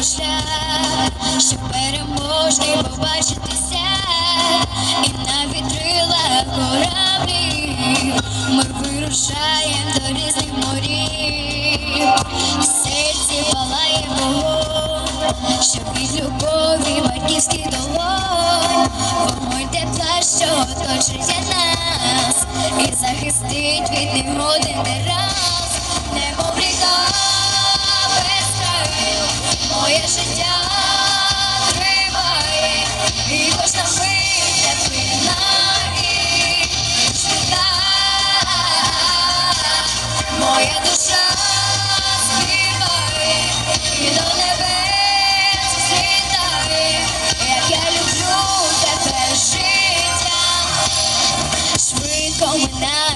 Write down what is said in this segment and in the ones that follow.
маємо шлях, щоб переможний побачитися, і на вітрилах кораблі ми вирушаємо до різних морів, в серці палає вогонь, щоб від любові батьківських долонь, вогонь тепла, що оточує нас, і захистить від негоди не раз, немов ріка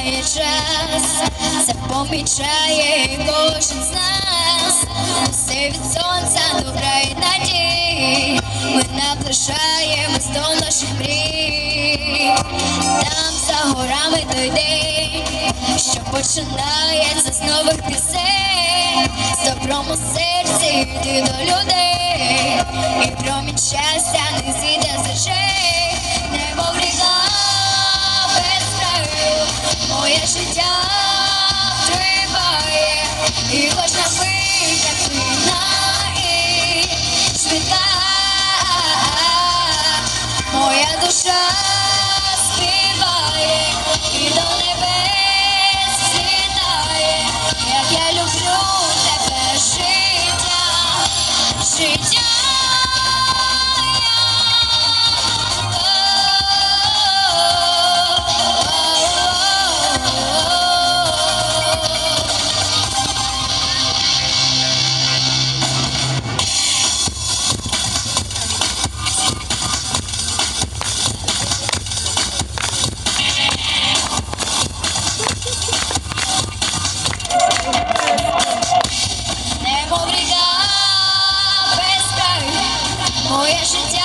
минає час, це помічає кожен з нас. Усе від сонця добра і надії. Наближаємось до наших мрій. Там за горами той день, що починається з нових пісень. З добром серці йти до людей. І промінь щастя не зійде Cheers. 点时间